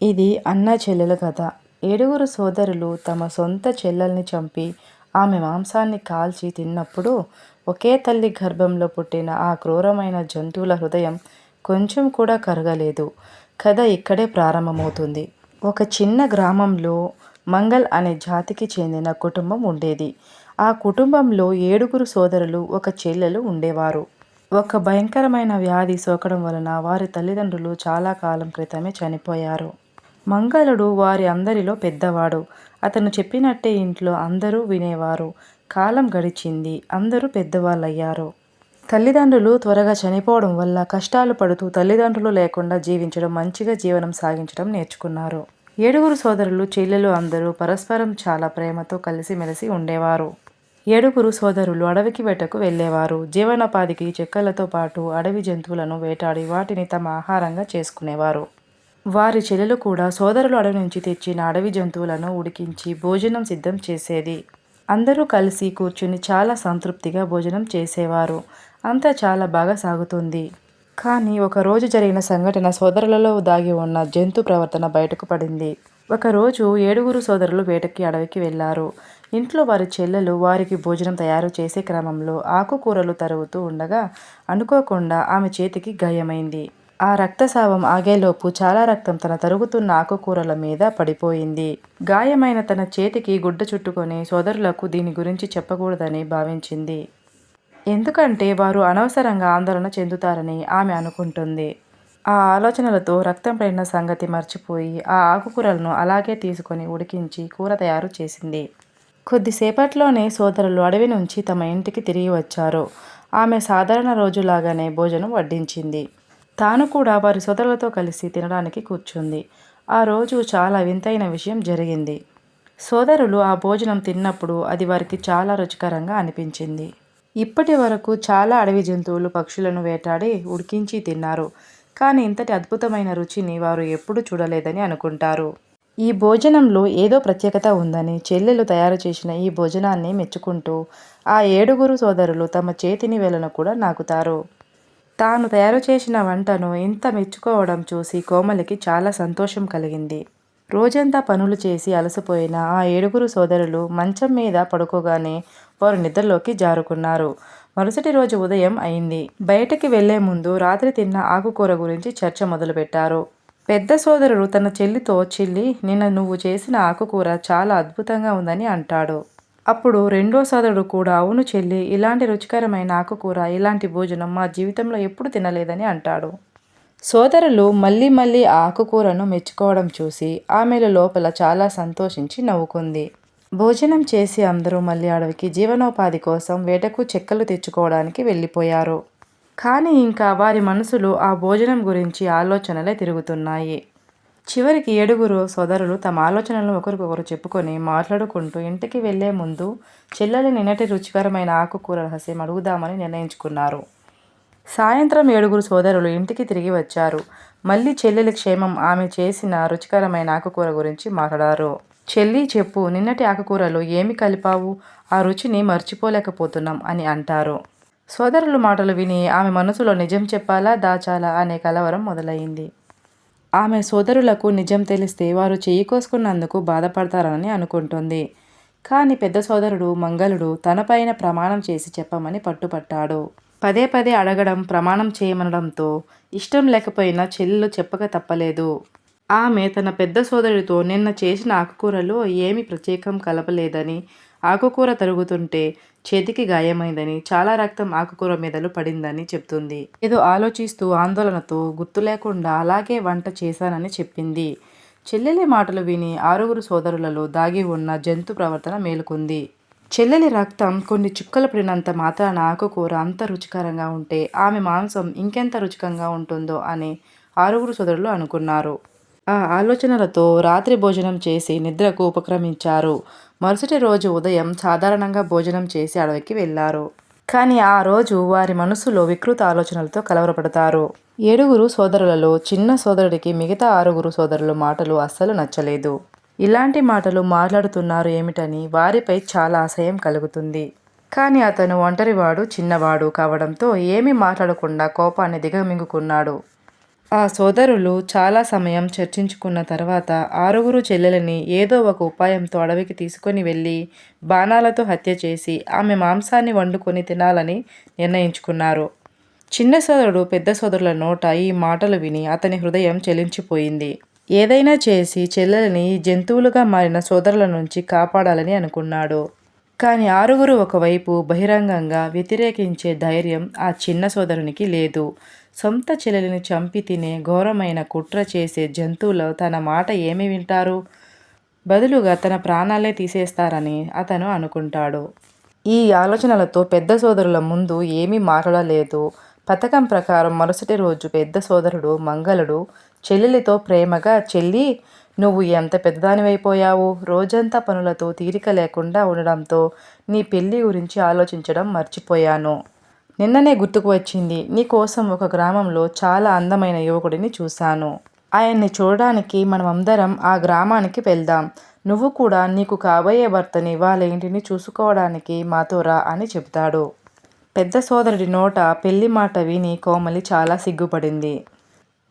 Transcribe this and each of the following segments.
ఇది అన్న చెల్లెల కథ. ఏడుగురు సోదరులు తమ సొంత చెల్లెల్ని చంపి ఆమె మాంసాన్ని కాల్చి తిన్నప్పుడు ఒకే తల్లి గర్భంలో పుట్టిన ఆ క్రూరమైన జంతువుల హృదయం కొంచెం కూడా కరగలేదు. కథ ఇక్కడే ప్రారంభమవుతుంది. ఒక చిన్న గ్రామంలో మంగల్ అనే జాతికి చెందిన కుటుంబం ఉండేది. ఆ కుటుంబంలో ఏడుగురు సోదరులు ఒక చెల్లెలు ఉండేవారు. ఒక భయంకరమైన వ్యాధి సోకడం వలన వారి తల్లిదండ్రులు చాలా కాలం క్రితమే చనిపోయారు. మంగళుడు వారి అందరిలో పెద్దవాడు. అతను చెప్పినట్టే ఇంట్లో అందరూ వినేవారు. కాలం గడిచింది. అందరూ పెద్దవాళ్ళయ్యారు. తల్లిదండ్రులు త్వరగా చనిపోవడం వల్ల కష్టాలు పడుతూ తల్లిదండ్రులు లేకుండా జీవించడం మంచిగా జీవనం సాగించడం నేర్చుకున్నారు. ఏడుగురు సోదరులు చెల్లెలు అందరూ పరస్పరం చాలా ప్రేమతో కలిసిమెలిసి ఉండేవారు. ఏడుగురు సోదరులు అడవికి వేటకు వెళ్ళేవారు. జీవనోపాధికి చెక్కలతో పాటు అడవి జంతువులను వేటాడి వాటిని తమ ఆహారంగా చేసుకునేవారు. వారి చెల్లెలు కూడా సోదరులు అడవి నుంచి తెచ్చిన అడవి జంతువులను ఉడికించి భోజనం సిద్ధం చేసేది. అందరూ కలిసి కూర్చుని చాలా సంతృప్తిగా భోజనం చేసేవారు. అంతా చాలా బాగా సాగుతుంది. కానీ ఒకరోజు జరిగిన సంఘటన సోదరులలో దాగి ఉన్న జంతు ప్రవర్తన బయటకు పడింది. ఒకరోజు ఏడుగురు సోదరులు వేటకి అడవికి వెళ్ళారు. ఇంట్లో వారి చెల్లెలు వారికి భోజనం తయారు చేసే క్రమంలో ఆకుకూరలు తరుగుతూ ఉండగా అనుకోకుండా ఆమె చేతికి గాయమైంది. ఆ రక్తస్రావం ఆగేలోపు చాలా రక్తం తన తరుగుతున్న ఆకుకూరల మీద పడిపోయింది. గాయమైన తన చేతికి గుడ్డ చుట్టుకొని సోదరులకు దీని గురించి చెప్పకూడదని భావించింది. ఎందుకంటే వారు అనవసరంగా ఆందోళన చెందుతారని ఆమె అనుకుంటుంది. ఆ ఆలోచనలతో రక్తం పడిన సంగతి మర్చిపోయి ఆ ఆకుకూరలను అలాగే తీసుకొని ఉడికించి కూర తయారు చేసింది. కొద్దిసేపట్లోనే సోదరులు అడవి నుంచి తమ ఇంటికి తిరిగి వచ్చారు. ఆమె సాధారణ రోజులాగానే భోజనం వడ్డించింది. తాను కూడా వారి సోదరులతో కలిసి తినడానికి కూర్చుంది. ఆ రోజు చాలా వింతైన విషయం జరిగింది. సోదరులు ఆ భోజనం తిన్నప్పుడు అది వారికి చాలా రుచికరంగా అనిపించింది. ఇప్పటి వరకు చాలా అడవి జంతువులు పక్షులను వేటాడి ఉడికించి తిన్నారు. కానీ ఇంతటి అద్భుతమైన రుచిని వారు ఎప్పుడూ చూడలేదని అనుకుంటారు. ఈ భోజనంలో ఏదో ప్రత్యేకత ఉందని చెల్లెలు తయారు చేసిన ఈ భోజనాన్ని మెచ్చుకుంటూ ఆ ఏడుగురు సోదరులు తమ చేతిని వేలను కూడా నాకుతారు. తాను తయారు చేసిన వంటను ఇంత మెచ్చుకోవడం చూసి కోమలికి చాలా సంతోషం కలిగింది. రోజంతా పనులు చేసి అలసిపోయిన ఆ ఏడుగురు సోదరులు మంచం మీద పడుకోగానే వారు నిద్రలోకి జారుకున్నారు. మరుసటి రోజు ఉదయం అయింది. బయటకి వెళ్ళే ముందు రాత్రి తిన్న ఆకుకూర గురించి చర్చ మొదలుపెట్టారు. పెద్ద సోదరుడు తన చెల్లితో చెల్లి నిన్న నువ్వు చేసిన ఆకుకూర చాలా అద్భుతంగా ఉందని అంటాడు. అప్పుడు రెండో సోదరుడు కూడా అవును చెల్లి ఇలాంటి రుచికరమైన ఆకుకూర ఇలాంటి భోజనం మా జీవితంలో ఎప్పుడు తినలేదని అంటాడు. సోదరులు మళ్ళీ మళ్ళీ ఆ ఆకుకూరను మెచ్చుకోవడం చూసి ఆమెల లోపల చాలా సంతోషించి నవ్వుకుంది. భోజనం చేసి అందరూ మళ్ళీ అడవికి జీవనోపాధి కోసం వేటకు చెక్కలు తెచ్చుకోవడానికి వెళ్ళిపోయారు. కానీ ఇంకా వారి మనసులు ఆ భోజనం గురించి ఆలోచనలే తిరుగుతున్నాయి. చివరికి ఏడుగురు సోదరులు తమ ఆలోచనలను ఒకరికొకరు చెప్పుకొని మాట్లాడుకుంటూ ఇంటికి వెళ్ళే ముందు చెల్లెలి నిన్నటి రుచికరమైన ఆకుకూర రహస్యం అడుగుదామని నిర్ణయించుకున్నారు. సాయంత్రం ఏడుగురు సోదరులు ఇంటికి తిరిగి వచ్చారు. మళ్ళీ చెల్లెలి క్షేమం ఆమె చేసిన రుచికరమైన ఆకుకూర గురించి మాట్లాడారు. చెల్లి చెప్పు నిన్నటి ఆకుకూరలో ఏమి కలిపావు? ఆ రుచిని మర్చిపోలేకపోతున్నాం అని అంటారు. సోదరుల మాటలు విని ఆమె మనసులో నిజం చెప్పాలా దాచాలా అనే కలవరం మొదలైంది. ఆమె సోదరులకు నిజం తెలిస్తే వారు చెయ్యి కోసుకున్నందుకు బాధపడతారని అనుకుంటుంది. కానీ పెద్ద సోదరుడు మంగళుడు తనపైన ప్రమాణం చేసి చెప్పమని పట్టుపట్టాడు. పదే పదే అడగడం ప్రమాణం చేయమనడంతో ఇష్టం లేకపోయినా చెల్లెలు చెప్పక తప్పలేదు. ఆమె తన పెద్ద సోదరుడితో నిన్న చేసిన ఆకుకూరలో ఏమి ప్రత్యేకం కలపలేదని ఆకుకూర తరుగుతుంటే చేతికి గాయమైందని చాలా రక్తం ఆకుకూర మీదలు పడిందని చెప్తుంది. ఏదో ఆలోచిస్తూ ఆందోళనతో గుర్తు లేకుండా అలాగే వంట చేశానని చెప్పింది. చెల్లెలి మాటలు విని ఆరుగురు సోదరులలో దాగి ఉన్న జంతు ప్రవర్తన మేలుకుంది. చెల్లెలి రక్తం కొన్ని చుక్కలు పడినంత మాత్రాన ఆకుకూర అంత రుచికరంగా ఉంటే ఆమె మాంసం ఇంకెంత రుచికంగా ఉంటుందో అని ఆరుగురు సోదరులు అనుకున్నారు. ఆ ఆలోచనలతో రాత్రి భోజనం చేసి నిద్రకు ఉపక్రమించారు. మరుసటి రోజు ఉదయం సాధారణంగా భోజనం చేసి అడవికి వెళ్ళారు కానీ ఆ రోజు వారి మనసులో వికృత ఆలోచనలతో కలవరపడతారు. ఏడుగురు సోదరులలో చిన్న సోదరుడికి మిగతా ఆరుగురు సోదరుల మాటలు అస్సలు నచ్చలేదు. ఇలాంటి మాటలు మాట్లాడుతున్నారు ఏమిటని వారిపై చాలా అసహ్యం కలుగుతుంది. కానీ అతను ఒంటరివాడు చిన్నవాడు కావడంతో ఏమీ మాట్లాడకుండా కోపాన్ని దిగమింగుకున్నాడు. ఆ సోదరులు చాలా సమయం చర్చించుకున్న తర్వాత ఆరుగురు చెల్లెలని ఏదో ఒక ఉపాయంతో అడవికి తీసుకొని వెళ్ళి బాణాలతో హత్య చేసి ఆమె మాంసాన్ని వండుకొని తినాలని నిర్ణయించుకున్నారు. చిన్న సోదరుడు పెద్ద సోదరుల నోట ఈ మాటలు విని అతని హృదయం చెలించిపోయింది. ఏదైనా చేసి చెల్లెలని జంతువులుగా మారిన సోదరుల నుంచి కాపాడాలని అనుకున్నాడు. కానీ ఆరుగురు ఒకవైపు బహిరంగంగా వ్యతిరేకించే ధైర్యం ఆ చిన్న సోదరునికి లేదు. సొంత చెల్లెలిని చంపి తినే ఘోరమైన కుట్ర చేసే జంతువులు తన మాట ఏమి వింటారు? బదులుగా తన ప్రాణాలే తీసేస్తారని అతను అనుకుంటాడు. ఈ ఆలోచనలతో పెద్ద సోదరుల ముందు ఏమీ మాట్లాడలేదు పథకం ప్రకారం మరుసటి రోజు పెద్ద సోదరుడు మంగళుడు చెల్లెలితో ప్రేమగా చెల్లి నువ్వు ఎంత పెద్దదానివైపోయావు? రోజంతా పనులతో తీరిక లేకుండా ఉండడంతో నీ పెళ్ళి గురించి ఆలోచించడం మర్చిపోయాను. నిన్ననే గుర్తుకు వచ్చింది. నీ కోసం ఒక గ్రామంలో చాలా అందమైన యువకుడిని చూశాను. ఆయన్ని చూడడానికి మనమందరం ఆ గ్రామానికి వెళ్దాం. నువ్వు కూడా నీకు కాబోయే భర్తని వాళ్ళ ఇంటిని చూసుకోవడానికి మాతో రా అని చెబుతాడు. పెద్ద సోదరుడి నోట పెళ్ళి మాట విని కోమలి చాలా సిగ్గుపడింది.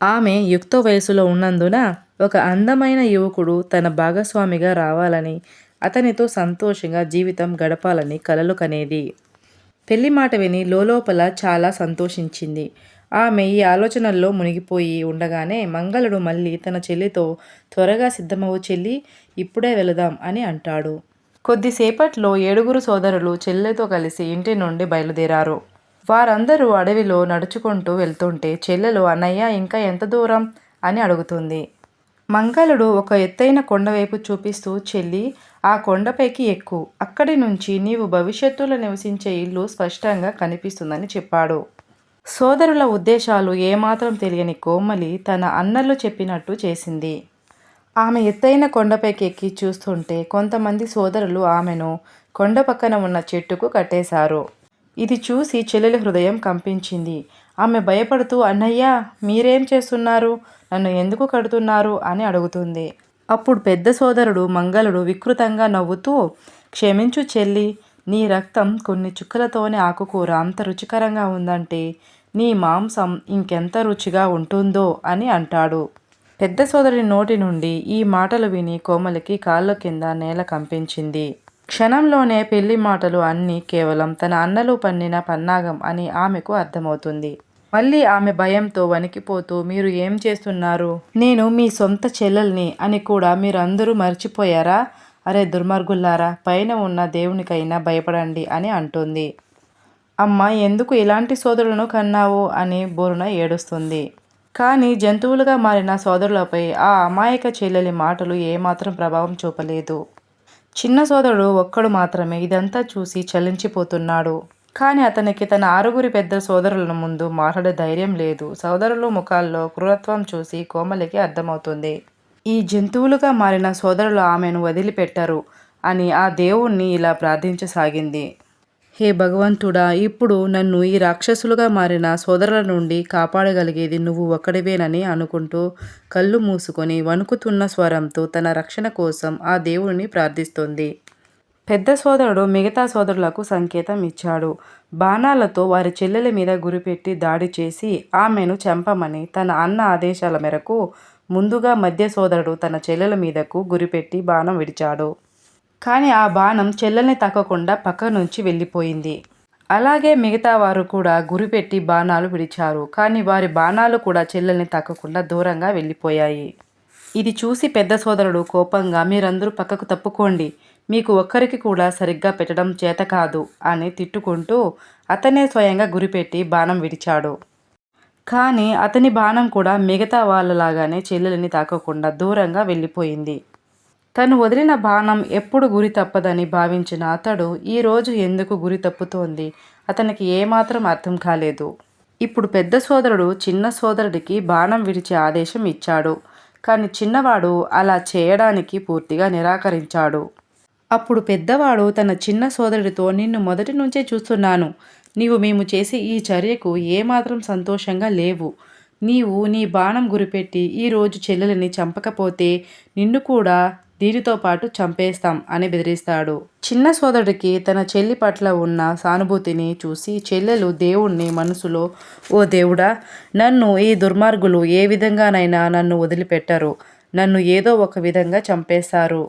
ఆమె యుక్త వయసులో ఉన్నందున ఒక అందమైన యువకుడు తన భాగస్వామిగా రావాలని అతనితో సంతోషంగా జీవితం గడపాలని కలలు కనేది. పెళ్ళి మాట విని లోలోపల చాలా సంతోషించింది. ఆమె ఈ ఆలోచనల్లో మునిగిపోయి ఉండగానే మంగళుడు మళ్ళీ తన చెల్లితో త్వరగా సిద్ధమవు చెల్లి ఇప్పుడే వెళదాం అని అంటాడు. కొద్దిసేపట్లో ఏడుగురు సోదరులు చెల్లెతో కలిసి ఇంటి నుండి బయలుదేరారు. వారందరూ అడవిలో నడుచుకుంటూ వెళ్తుంటే చెల్లెలు అన్నయ్య ఇంకా ఎంత దూరం? అని అడుగుతుంది. మంగళుడు ఒక ఎత్తైన కొండవైపు చూపిస్తూ చెల్లి ఆ కొండపైకి ఎక్కు. అక్కడి నుంచి నీవు భవిష్యత్తులో నివసించే ఇల్లు స్పష్టంగా కనిపిస్తుందని చెప్పాడు. సోదరుల ఉద్దేశాలు ఏమాత్రం తెలియని కోమలి తన అన్నలు చెప్పినట్టు చేసింది. ఆమె ఎత్తైన కొండపైకి ఎక్కి చూస్తుంటే కొంతమంది సోదరులు ఆమెను కొండ పక్కన ఉన్న చెట్టుకు కట్టేశారు. ఇది చూసి చెల్లెలి హృదయం కంపించింది. ఆమె భయపడుతూ అన్నయ్య మీరేం చేస్తున్నారు? నన్ను ఎందుకు కడుతున్నారు? అని అడుగుతుంది. అప్పుడు పెద్ద సోదరుడు మంగళుడు వికృతంగా నవ్వుతూ క్షమించు చెల్లి నీ రక్తం కొన్ని చుక్కలతోనే ఆకుకూర అంత రుచికరంగా ఉందంటే నీ మాంసం ఇంకెంత రుచిగా ఉంటుందో అని అంటాడు. పెద్ద సోదరి నోటి నుండి ఈ మాటలు విని కోమలికి కాళ్ళ కింద నేల కంపించింది. క్షణంలోనే పెళ్ళి మాటలు అన్నీ కేవలం తన అన్నలు పన్నిన పన్నాగం అని ఆమెకు అర్థమవుతుంది. మళ్ళీ ఆమె భయంతో వణికిపోతూ మీరు ఏం చేస్తున్నారు? నేను మీ సొంత చెల్లెల్ని అని కూడా మీరందరూ మర్చిపోయారా? అరే దుర్మార్గుల్లారా పైన ఉన్న దేవునికైనా భయపడండి అని అంటుంది. అమ్మ ఎందుకు ఇలాంటి సోదరులను కన్నావు? అని బోరున ఏడుస్తుంది. కానీ జంతువులుగా మారిన సోదరులపై ఆ అమాయక చెల్లెలి మాటలు ఏమాత్రం ప్రభావం చూపలేదు. చిన్న సోదరుడు ఒక్కడు మాత్రమే ఇదంతా చూసి చలించిపోతున్నాడు. కానీ అతనికి తన ఆరుగురి పెద్ద సోదరుల ముందు మాట్లాడే ధైర్యం లేదు. సోదరుల ముఖాల్లో క్రూరత్వం చూసి కోమలికి అర్థమవుతుంది. ఈ జంతువులుగా మారిన సోదరులు ఆమెను వదిలిపెట్టరు అని ఆ దేవుణ్ణి ఇలా ప్రార్థించసాగింది. హే భగవంతుడా ఇప్పుడు నన్ను ఈ రాక్షసులుగా మారిన సోదరుల నుండి కాపాడగలిగేది నువ్వు ఒక్కడివేనని అనుకుంటూ కళ్ళు మూసుకొని వణుకుతున్న స్వరంతో తన రక్షణ కోసం ఆ దేవుడిని ప్రార్థిస్తుంది. పెద్ద సోదరుడు మిగతా సోదరులకు సంకేతం ఇచ్చాడు. బాణాలతో వారి చెల్లెల మీద గురిపెట్టి దాడి చేసి ఆమెను చంపమని తన అన్న ఆదేశాల మేరకు ముందుగా మధ్య సోదరుడు తన చెల్లెల మీదకు గురిపెట్టి బాణం విడిచాడు. కానీ ఆ బాణం చెల్లెల్ని తాకకుండా పక్క నుంచి వెళ్ళిపోయింది. అలాగే మిగతా వారు కూడా గురిపెట్టి బాణాలు విడిచారు. కానీ వారి బాణాలు కూడా చెల్లెల్ని తాకకుండా దూరంగా వెళ్ళిపోయాయి. ఇది చూసి పెద్ద సోదరుడు కోపంగా మీరందరూ పక్కకు తప్పుకోండి. మీకు ఒక్కరికి కూడా సరిగ్గా పెట్టడం చేత కాదు అని తిట్టుకుంటూ అతనే స్వయంగా గురిపెట్టి బాణం విడిచాడు. కానీ అతని బాణం కూడా మిగతా వాళ్ళలాగానే చెల్లెలిని తాకకుండా దూరంగా వెళ్ళిపోయింది. తను వదిలిన బాణం ఎప్పుడు గురి తప్పదని భావించిన అతడు ఈరోజు ఎందుకు గురి తప్పుతోంది? అతనికి ఏమాత్రం అర్థం కాలేదు. ఇప్పుడు పెద్ద సోదరుడు చిన్న సోదరుడికి బాణం విడిచే ఆదేశం ఇచ్చాడు. కానీ చిన్నవాడు అలా చేయడానికి పూర్తిగా నిరాకరించాడు. అప్పుడు పెద్దవాడు తన చిన్న సోదరుడితో నిన్ను మొదటి నుంచే చూస్తున్నాను. నీవు మేము చేసే ఈ చర్యకు ఏమాత్రం సంతోషంగా లేవు. నీవు నీ బాణం గురిపెట్టి ఈరోజు చెల్లెలని చంపకపోతే నిన్ను కూడా దీనితో పాటు చంపేస్తాం అని బెదిరిస్తాడు. చిన్న సోదరుడికి తన చెల్లి పట్ల ఉన్న సానుభూతిని చూసి చెల్లెలు దేవుణ్ణి మనసులో ఓ దేవుడా నన్ను ఈ దుర్మార్గులు ఏ విధంగానైనా నన్ను వదిలిపెట్టరు. నన్ను ఏదో ఒక విధంగా చంపేస్తారు.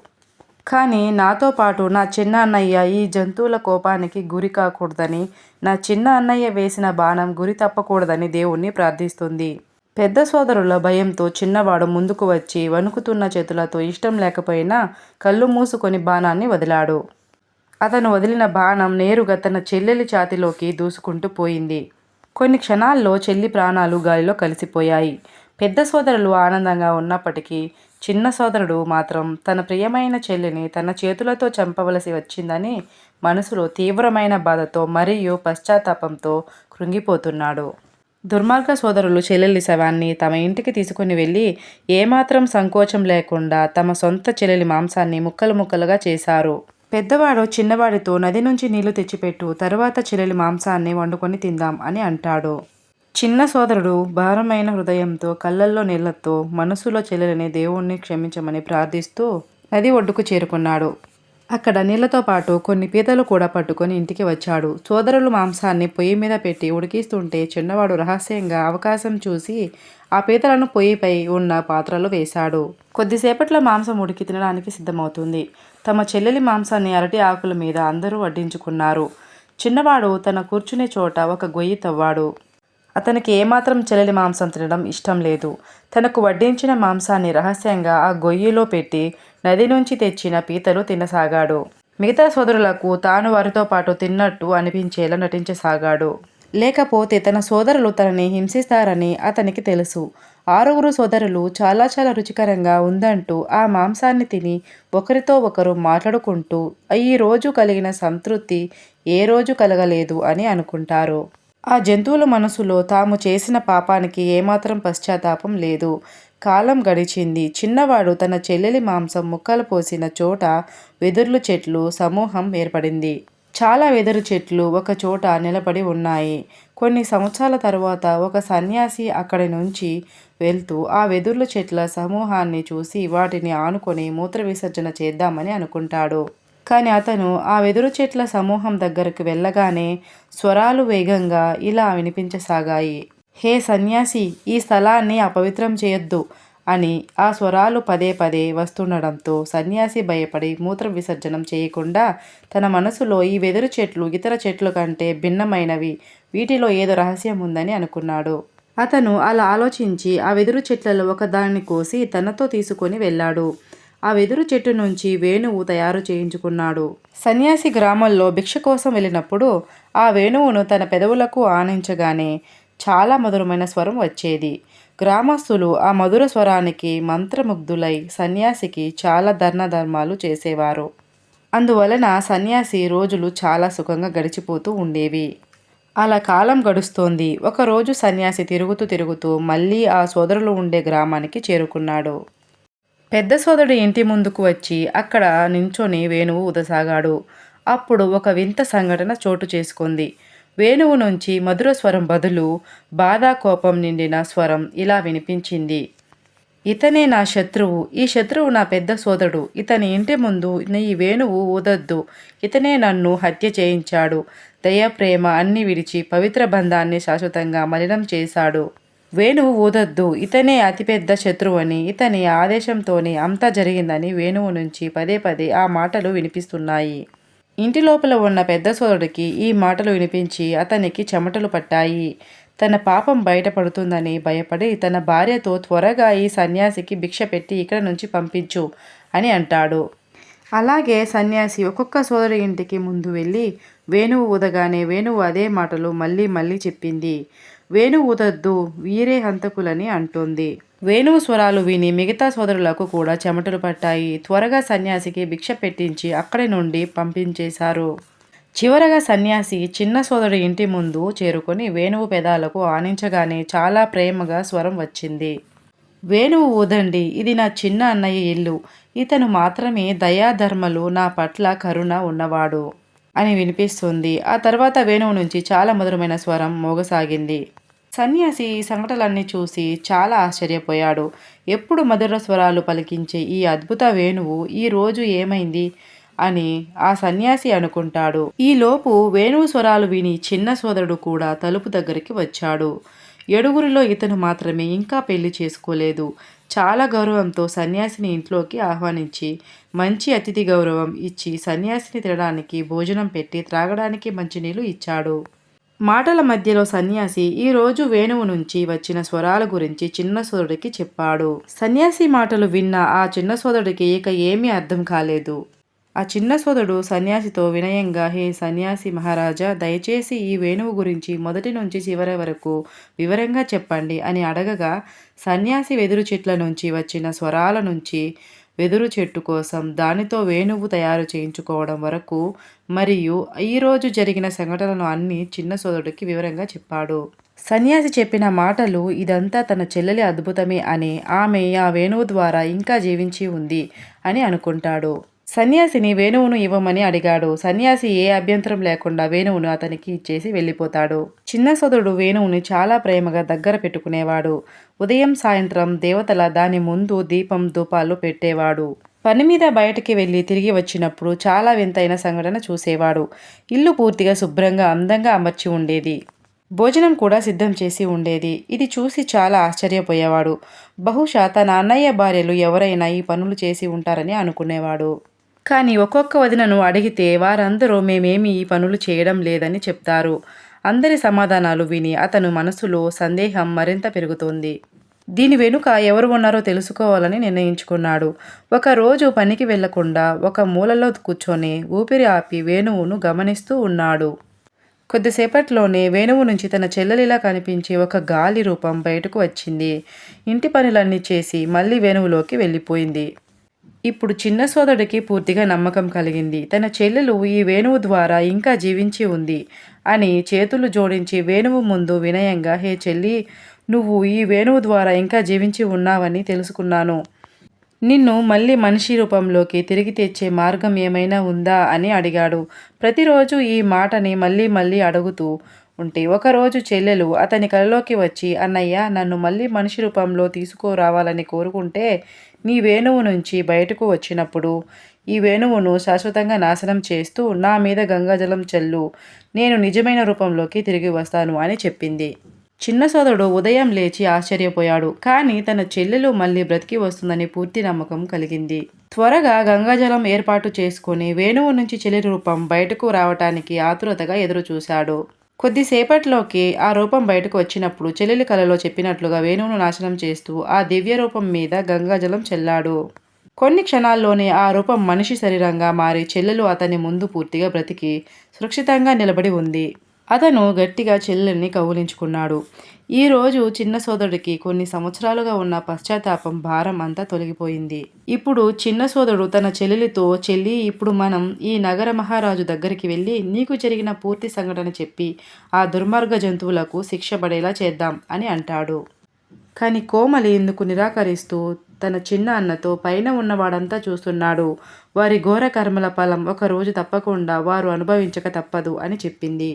కానీ నాతో పాటు నా చిన్న అన్నయ్య ఈ జంతువుల కోపానికి గురి కాకూడదని నా చిన్న అన్నయ్య వేసిన బాణం గురి తప్పకూడదని దేవుణ్ణి ప్రార్థిస్తుంది. పెద్ద సోదరుల భయంతో చిన్నవాడు ముందుకు వచ్చి వణుకుతున్న చేతులతో ఇష్టం లేకపోయినా కళ్ళు మూసుకొని బాణాన్ని వదిలాడు. అతను వదిలిన బాణం నేరుగా తన చెల్లెలి ఛాతిలోకి దూసుకుంటూ పోయింది. కొన్ని క్షణాల్లో చెల్లి ప్రాణాలు గాలిలో కలిసిపోయాయి. పెద్ద సోదరులు ఆనందంగా ఉన్నప్పటికీ చిన్న సోదరుడు మాత్రం తన ప్రియమైన చెల్లిని తన చేతులతో చంపవలసి వచ్చిందని మనసులో తీవ్రమైన బాధతో మరియు పశ్చాత్తాపంతో కృంగిపోతున్నాడు. దుర్మార్గ సోదరులు చెల్లెలి శవాన్ని తమ ఇంటికి తీసుకుని వెళ్ళి ఏమాత్రం సంకోచం లేకుండా తమ సొంత చెల్లెలి మాంసాన్ని ముక్కలు ముక్కలుగా చేశారు. పెద్దవాడు చిన్నవాడితో నది నుంచి నీళ్ళు తెచ్చిపెట్టు తరువాత చెల్లెలి మాంసాన్ని వండుకొని తిందాం అని అంటాడు. చిన్న సోదరుడు భారమైన హృదయంతో కళ్ళల్లో నీళ్ళతో మనసులో చెల్లెలని దేవుణ్ణి క్షమించమని ప్రార్థిస్తూ నది ఒడ్డుకు చేరుకున్నాడు. అక్కడ నీళ్ళతో పాటు కొన్ని పీతలు కూడా పట్టుకొని ఇంటికి వచ్చాడు. సోదరులు మాంసాన్ని పొయ్యి మీద పెట్టి ఉడికిస్తుంటే చిన్నవాడు రహస్యంగా అవకాశం చూసి ఆ పీతలను పొయ్యిపై ఉన్న పాత్రలో వేశాడు. కొద్దిసేపట్లో మాంసం ఉడికి తినడానికి సిద్ధమవుతుంది. తమ చెల్లెలి మాంసాన్ని అరటి ఆకుల మీద అందరూ వడ్డించుకున్నారు. చిన్నవాడు తన కూర్చునే చోట ఒక గొయ్యి తవ్వాడు. అతనికి ఏమాత్రం చెల్లెలి మాంసం తినడం ఇష్టం లేదు. తనకు వడ్డించిన మాంసాన్ని రహస్యంగా ఆ గొయ్యిలో పెట్టి నది నుంచి తెచ్చిన పీతలు తినసాగాడు. మిగతా సోదరులకు తాను వారితో పాటు తిన్నట్టు అనిపించేలా నటించసాగాడు. లేకపోతే తన సోదరులు తనని హింసిస్తారని అతనికి తెలుసు. ఆరుగురు సోదరులు చాలా చాలా రుచికరంగా ఉందంటూ ఆ మాంసాన్ని తిని ఒకరితో ఒకరు మాట్లాడుకుంటూ ఈ రోజు కలిగిన సంతృప్తి ఏ రోజు కలగలేదు అని అనుకుంటారు. ఆ జంతువుల మనసులో తాము చేసిన పాపానికి ఏమాత్రం పశ్చాత్తాపం లేదు. కాలం గడిచింది. చిన్నవాడు తన చెల్లెలి మాంసం ముక్కలు పోసిన చోట వెదుర్లు చెట్లు సమూహం ఏర్పడింది. చాలా వెదురు చెట్లు ఒక చోట నిలబడి ఉన్నాయి. కొన్ని సంవత్సరాల తరువాత ఒక సన్యాసి అక్కడి నుంచి వెళ్తూ ఆ వెదుర్ల చెట్ల సమూహాన్ని చూసి వాటిని ఆనుకొని మూత్ర విసర్జన చేద్దామని అనుకుంటాడు. కానీ అతను ఆ వెదురు చెట్ల సమూహం దగ్గరకు వెళ్ళగానే స్వరాలు వేగంగా ఇలా వినిపించసాగాయి. హే సన్యాసి ఈ స్థలాన్ని అపవిత్రం చేయొద్దు అని ఆ స్వరాలు పదే పదే వస్తుండడంతో సన్యాసి భయపడి మూత్ర విసర్జనం చేయకుండా తన మనసులో ఈ వెదురు చెట్లు ఇతర చెట్ల కంటే భిన్నమైనవి వీటిలో ఏదో రహస్యం ఉందని అనుకున్నాడు. అతను అలా ఆలోచించి ఆ వెదురు చెట్లలో ఒకదాన్ని కోసి తనతో తీసుకొని వెళ్ళాడు. ఆ వెదురు చెట్టు నుంచి వేణువు తయారు చేయించుకున్నాడు. సన్యాసి గ్రామంలో భిక్ష కోసం వెళ్ళినప్పుడు ఆ వేణువును తన పెదవులకు ఆనించగానే చాలా మధురమైన స్వరం వచ్చేది. గ్రామస్తులు ఆ మధుర స్వరానికి మంత్రముగ్ధులై సన్యాసికి చాలా ధర్ణ ధర్మాలు చేసేవారు. అందువలన సన్యాసి రోజులు చాలా సుఖంగా గడిచిపోతూ ఉండేవి. అలా కాలం గడుస్తోంది. ఒకరోజు సన్యాసి తిరుగుతూ తిరుగుతూ మళ్ళీ ఆ సోదరులు ఉండే గ్రామానికి చేరుకున్నాడు. పెద్ద సోదరుడు ఇంటి ముందుకు వచ్చి అక్కడ నించొని వేణువు ఉదసాగాడు. అప్పుడు ఒక వింత సంఘటన చోటు చేసుకుంది. వేణువు నుంచి మధుర స్వరం బదులు బాధ కోపం నిండిన స్వరం ఇలా వినిపించింది. ఇతనే నా శత్రువు. ఈ శత్రువు నా పెద్ద సోదరుడు. ఇతని ఇంటి ముందు నీ వేణువు ఊదొద్దు. ఇతనే నన్ను హత్య చేయించాడు. దయ ప్రేమ అన్ని విడిచి పవిత్ర బంధాన్ని శాశ్వతంగా మలినం చేశాడు. వేణువు ఊదొద్దు. ఇతనే అతిపెద్ద శత్రువని ఇతని ఆదేశంతోనే అంతా జరిగిందని వేణువు నుంచి పదే పదే ఆ మాటలు వినిపిస్తున్నాయి. ఇంటి లోపల ఉన్న పెద్ద సోదరుడికి ఈ మాటలు వినిపించి అతనికి చెమటలు పట్టాయి. తన పాపం బయటపడుతుందని భయపడి తన భార్యతో త్వరగా ఈ సన్యాసికి భిక్ష పెట్టి ఇక్కడ నుంచి పంపించు అని అంటాడు. అలాగే సన్యాసి ఒక్కొక్క సోదరి ఇంటికి ముందు వెళ్ళి వేణువు ఊదగానే వేణువు అదే మాటలు మళ్ళీ మళ్ళీ చెప్పింది. వేణువు ఊదద్దు వీరే హంతకులని అంటుంది. వేణువు స్వరాలు విని మిగతా సోదరులకు కూడా చెమటలు పట్టాయి. త్వరగా సన్యాసికి భిక్ష పెట్టించి అక్కడి నుండి పంపించేశారు. చివరగా సన్యాసి చిన్న సోదరుడు ఇంటి ముందు చేరుకొని వేణువు పెదాలకు ఆనించగానే చాలా ప్రేమగా స్వరం వచ్చింది. వేణువు ఊదండి ఇది నా చిన్న అన్నయ్య ఇల్లు. ఇతను మాత్రమే దయాధర్మలు నా పట్ల కరుణ ఉన్నవాడు. అని వినిపిస్తుంది. ఆ తర్వాత వేణువు నుంచి చాలా మధురమైన స్వరం మోగసాగింది. సన్యాసి ఈ సంఘటనలన్నీ చూసి చాలా ఆశ్చర్యపోయాడు. ఎప్పుడు మధుర స్వరాలు పలికించే ఈ అద్భుత వేణువు ఈ రోజు ఏమైంది అని ఆ సన్యాసి అనుకుంటాడు. ఈలోపు వేణువు స్వరాలు విని చిన్న సోదరుడు కూడా తలుపు దగ్గరికి వచ్చాడు. ఏడుగురిలో ఇతను మాత్రమే ఇంకా పెళ్ళి చేసుకోలేదు. చాలా గౌరవంతో సన్యాసిని ఇంట్లోకి ఆహ్వానించి మంచి అతిథి గౌరవం ఇచ్చి సన్యాసిని తినడానికి భోజనం పెట్టి త్రాగడానికి మంచినీళ్ళు ఇచ్చాడు. మాటల మధ్యలో సన్యాసి ఈ రోజు వేణువు నుంచి వచ్చిన స్వరాల గురించి చిన్న సోదరుడికి చెప్పాడు. సన్యాసి మాటలు విన్న ఆ చిన్న సోదరుడికి ఇక ఏమీ అర్థం కాలేదు. ఆ చిన్న సోదరుడు సన్యాసితో వినయంగా హే సన్యాసి మహారాజా దయచేసి ఈ వేణువు గురించి మొదటి నుంచి చివరి వరకు వివరంగా చెప్పండి అని అడగగా సన్యాసి వెదురు చెట్ల నుంచి వచ్చిన స్వరాల నుంచి వెదురు చెట్టు కోసం దానితో వేణువు తయారు చేయించుకోవడం వరకు మరియు ఈరోజు జరిగిన సంఘటనలు అన్ని చిన్న సోదరుడికి వివరంగా చెప్పాడు. సన్యాసి చెప్పిన మాటలు ఇదంతా తన చెల్లెలి అద్భుతమే అని ఆమె ఆ వేణువు ద్వారా ఇంకా జీవించి ఉంది అని అనుకుంటాడు. సన్యాసిని వేణువును ఇవ్వమని అడిగాడు. సన్యాసి ఏ అభ్యంతరం లేకుండా వేణువును అతనికి ఇచ్చేసి వెళ్ళిపోతాడు. చిన్న సోదరుడు వేణువుని చాలా ప్రేమగా దగ్గర పెట్టుకునేవాడు. ఉదయం సాయంత్రం దేవతల దాని ముందు దీపం ధూపాలు పెట్టేవాడు. పని మీద బయటికి వెళ్ళి తిరిగి వచ్చినప్పుడు చాలా వింతైన సంఘటన చూసేవాడు. ఇల్లు పూర్తిగా శుభ్రంగా అందంగా అమర్చి ఉండేది. భోజనం కూడా సిద్ధం చేసి ఉండేది. ఇది చూసి చాలా ఆశ్చర్యపోయేవాడు. బహుశా తన అన్నయ్య భార్యలు ఎవరైనా ఈ పనులు చేసి ఉంటారని అనుకునేవాడు. కానీ ఒక్కొక్క వదినను అడిగితే వారందరూ మేమేమి ఈ పనులు చేయడం లేదని చెప్తారు. అందరి సమాధానాలు విని అతను మనసులో సందేహం మరింత పెరుగుతోంది. దీని వెనుక ఎవరు ఉన్నారో తెలుసుకోవాలని నిర్ణయించుకున్నాడు. ఒకరోజు పనికి వెళ్ళకుండా ఒక మూలలో కూర్చొని ఊపిరి ఆపి వేణువును గమనిస్తూ ఉన్నాడు. కొద్దిసేపట్లోనే వేణువు నుంచి తన చెల్లెలిలా కనిపించే ఒక గాలి రూపం బయటకు వచ్చింది. ఇంటి పనులన్నీ చేసి మళ్ళీ వేణువులోకి వెళ్ళిపోయింది. ఇప్పుడు చిన్న సోదరుడికి పూర్తిగా నమ్మకం కలిగింది. తన చెల్లెలు ఈ వేణువు ద్వారా ఇంకా జీవించి ఉంది అని చేతులు జోడించి వేణువు ముందు వినయంగా హే చెల్లి నువ్వు ఈ వేణువు ద్వారా ఇంకా జీవించి ఉన్నావని తెలుసుకున్నాను. నిన్ను మళ్ళీ మనిషి రూపంలోకి తిరిగి తెచ్చే మార్గం ఏమైనా ఉందా? అని అడిగాడు. ప్రతిరోజు ఈ మాటని మళ్ళీ మళ్ళీ అడుగుతూ ఉంటే ఒకరోజు చెల్లెలు అతని కలలోకి వచ్చి అన్నయ్య నన్ను మళ్ళీ మనిషి రూపంలో తీసుకురావాలని కోరుకుంటే నీ వేణువు నుంచి బయటకు వచ్చినప్పుడు ఈ వేణువును శాశ్వతంగా నాశనం చేస్తూ నా మీద గంగాజలం చెల్లు నేను నిజమైన రూపంలోకి తిరిగి వస్తాను అని చెప్పింది. చిన్న సోదరుడు ఉదయం లేచి ఆశ్చర్యపోయాడు. కానీ తన చెల్లెలు మళ్ళీ బ్రతికి వస్తుందని పూర్తి నమ్మకం కలిగింది. త్వరగా గంగాజలం ఏర్పాటు చేసుకుని వేణువు నుంచి చెల్లి రూపం బయటకు రావటానికి ఆతురతగా ఎదురుచూశాడు. కొద్దిసేపట్లోకి ఆ రూపం బయటకు వచ్చినప్పుడు చెల్లెలి కలలో చెప్పినట్లుగా వేణువును నాశనం చేస్తూ ఆ దివ్య రూపం మీద గంగాజలం చెల్లాడు. కొన్ని క్షణాల్లోనే ఆ రూపం మనిషి శరీరంగా మారి చెల్లెలు అతని ముందు పూర్తిగా బ్రతికి సురక్షితంగా నిలబడి ఉంది. అతను గట్టిగా చెల్లెల్ని కౌలించుకున్నాడు ఈరోజు చిన్న సోదరుడికి కొన్ని సంవత్సరాలుగా ఉన్న పశ్చాత్తాపం భారం అంతా తొలగిపోయింది. ఇప్పుడు చిన్న సోదరుడు తన చెల్లెలితో చెల్లి ఇప్పుడు మనం ఈ నగర మహారాజు దగ్గరికి వెళ్ళి నీకు జరిగిన పూర్తి సంఘటన చెప్పి ఆ దుర్మార్గ జంతువులకు శిక్ష పడేలా చేద్దాం అని అంటాడు. కానీ కోమలి ఇందుకు నిరాకరిస్తూ తన చిన్న అన్నతో పైన ఉన్నవాడంతా చూస్తున్నాడు. వారి ఘోర కర్మల ఫలం ఒకరోజు తప్పకుండా వారు అనుభవించక తప్పదు అని చెప్పింది.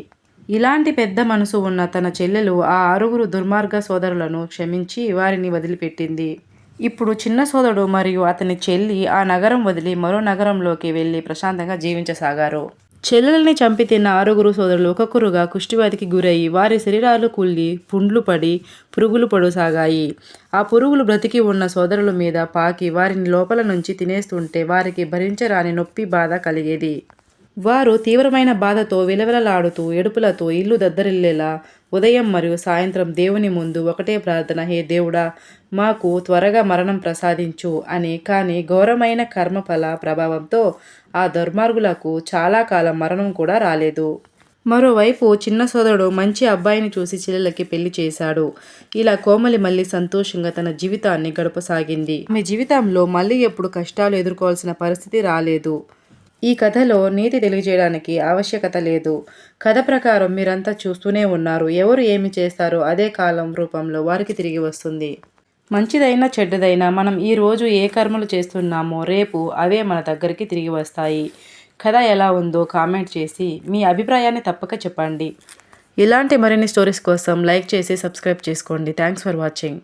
ఇలాంటి పెద్ద మనసు ఉన్న తన చెల్లెలు ఆ ఆరుగురు దుర్మార్గ సోదరులను క్షమించి వారిని వదిలిపెట్టింది. ఇప్పుడు చిన్న సోదరుడు మరియు అతని చెల్లి ఆ నగరం వదిలి మరో నగరంలోకి వెళ్ళి ప్రశాంతంగా జీవించసాగారు. చెల్లెల్ని చంపి తిన్న ఆరుగురు సోదరులు ఒక్కొక్కరుగా కుష్టివాదికి గురయ్యి వారి శరీరాలు కుళ్ళి పుండ్లు పడి పురుగులు పడుసాగాయి. ఆ పురుగులు బ్రతికి ఉన్న సోదరుల మీద పాకి వారిని లోపల నుంచి తినేస్తుంటే వారికి భరించరాని నొప్పి బాధ కలిగేది. వారు తీవ్రమైన బాధతో విలవిలలాడుతూ ఏడుపులతో ఇల్లు దద్దరిల్లేలా ఉదయం మరియు సాయంత్రం దేవుని ముందు ఒకటే ప్రార్థన హే దేవుడా మాకు త్వరగా మరణం ప్రసాదించు అని. కానీ ఘోరమైన కర్మఫల ప్రభావంతో ఆ దుర్మార్గులకు చాలా కాలం మరణం కూడా రాలేదు. మరోవైపు చిన్న సోదరుడు మంచి అబ్బాయిని చూసి చెల్లెలకి పెళ్ళి చేశాడు. ఇలా కోమలి మళ్ళీ సంతోషంగా తన జీవితాన్ని గడపసాగింది. మీ జీవితంలో మళ్ళీ ఎప్పుడు కష్టాలు ఎదుర్కోవాల్సిన పరిస్థితి రాలేదు. ఈ కథలో నీతి తెలియజేయడానికి ఆవశ్యకత లేదు. కథ ప్రకారం మీరంతా చూస్తూనే ఉన్నారు. ఎవరు ఏమి చేస్తారో అదే కాలం రూపంలో వారికి తిరిగి వస్తుంది. మంచిదైనా చెడ్డదైనా మనం ఈరోజు ఏ కర్మలు చేస్తున్నామో రేపు అవే మన దగ్గరికి తిరిగి వస్తాయి. కథ ఎలా ఉందో కామెంట్ చేసి మీ అభిప్రాయాన్ని తప్పక చెప్పండి. ఇలాంటి మరిన్ని స్టోరీస్ కోసం లైక్ చేసి సబ్స్క్రైబ్ చేసుకోండి. Thanks for watching.